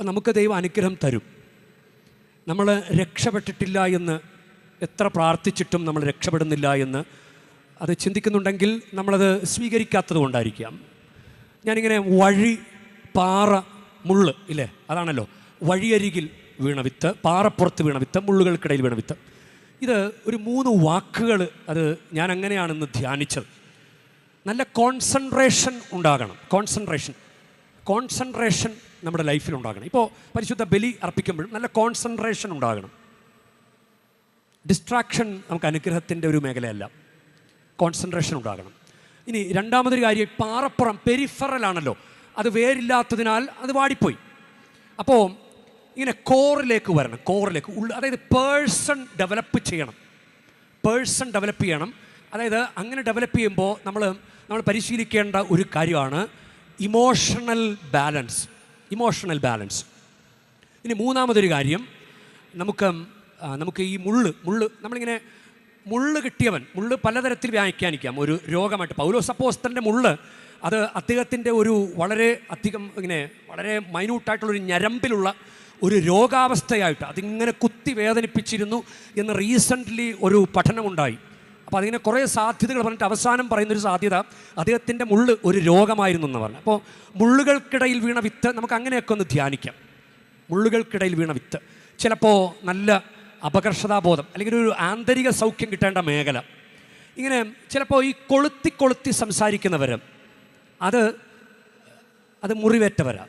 അപ്പോൾ നമുക്ക് ദൈവം അനുഗ്രഹം തരും. നമ്മൾ രക്ഷപ്പെട്ടിട്ടില്ല എന്ന് എത്ര പ്രാർത്ഥിച്ചിട്ടും നമ്മൾ രക്ഷപ്പെടുന്നില്ല എന്ന് അത് ചിന്തിക്കുന്നുണ്ടെങ്കിൽ നമ്മളത് സ്വീകരിക്കാത്തത് കൊണ്ടായിരിക്കാം. ഞാനിങ്ങനെ വഴി പാറ മുള്ള് ഇല്ലേ? അതാണല്ലോ. വഴിയരികിൽ വീണ വിത്ത് പാറപ്പുറത്ത് വീണ വിത്ത് മുള്ളുകൾക്കിടയിൽ വീണ വിത്ത്. ഇത് ഒരു മൂന്ന് വാക്കുകൾ അത് ഞാൻ അങ്ങനെയാണെന്ന് ധ്യാനിച്ചത്. നല്ല കോൺസെൻട്രേഷൻ ഉണ്ടാകണം. കോൺസെൻട്രേഷൻ കോൺസെൻട്രേഷൻ നമ്മുടെ ലൈഫിൽ ഉണ്ടാകണം. ഇപ്പോൾ പരിശുദ്ധ ബലി അർപ്പിക്കുമ്പോഴും നല്ല കോൺസെൻട്രേഷൻ ഉണ്ടാകണം. ഡിസ്ട്രാക്ഷൻ നമുക്ക് അനുഗ്രഹത്തിന്റെ ഒരു മേഖലയല്ല. കോൺസെൻട്രേഷൻ ഉണ്ടാകണം. ഇനി രണ്ടാമതൊരു കാര്യം പാറപ്പുറം പെരിഫറലാണല്ലോ അത് വേരില്ലാത്തതിനാൽ അത് വാടിപ്പോയി. അപ്പോൾ ഇങ്ങനെ കോറിലേക്ക് വരണം. കോറിലേക്ക് ഉള്ള അതായത് പേഴ്സൺ ഡെവലപ്പ് ചെയ്യണം. പേഴ്സൺ ഡെവലപ്പ് ചെയ്യണം. അതായത് അങ്ങനെ ഡെവലപ്പ് ചെയ്യുമ്പോൾ നമ്മൾ നമ്മൾ പരിശീലിക്കേണ്ട ഒരു കാര്യമാണ് ഇമോഷണൽ ബാലൻസ് ഇമോഷണൽ ബാലൻസ് ഇനി മൂന്നാമതൊരു കാര്യം നമുക്ക് നമുക്ക് ഈ മുള്ള് മുള്ള് നമ്മളിങ്ങനെ മുള്ള് കിട്ടിയവൻ മുള്ള് പലതരത്തിൽ വ്യാഖ്യാനിക്കാം. ഒരു രോഗമായിട്ട് പൗലോ സപ്പോസ്തന്റെ മുള്ള് അത് അദ്ദേഹത്തിന്റെ ഒരു വളരെ അധികം ഇങ്ങനെ വളരെ മൈന്യൂട്ടായിട്ടുള്ളൊരു ഞരമ്പിലുള്ള ഒരു രോഗാവസ്ഥയായിട്ട് അതിങ്ങനെ കുത്തി വേദനിപ്പിച്ചിരുന്നു എന്ന് റീസെന്റ്ലി ഒരു പഠനമുണ്ടായി. അപ്പോൾ അതിങ്ങനെ കുറേ സാധ്യതകൾ പറഞ്ഞിട്ട് അവസാനം പറയുന്നൊരു സാധ്യത അദ്ദേഹത്തിന്റെ മുള്ള് ഒരു രോഗമായിരുന്നു എന്ന് പറഞ്ഞു. അപ്പോൾ മുള്ളുകൾക്കിടയിൽ വീണ വിത്ത് നമുക്ക് അങ്ങനെയൊക്കെ ഒന്ന് ധ്യാനിക്കാം. മുള്ളുകൾക്കിടയിൽ വീണ വിത്ത്. ചിലപ്പോൾ നല്ല അപകർഷതാബോധം അല്ലെങ്കിൽ ഒരു ആന്തരിക സൗഖ്യം കിട്ടേണ്ട മേഖല. ഇങ്ങനെ ചിലപ്പോൾ ഈ കൊളുത്തി കൊളുത്തി സംസാരിക്കുന്നവർ അത് അത് മുറിവേറ്റവരാ.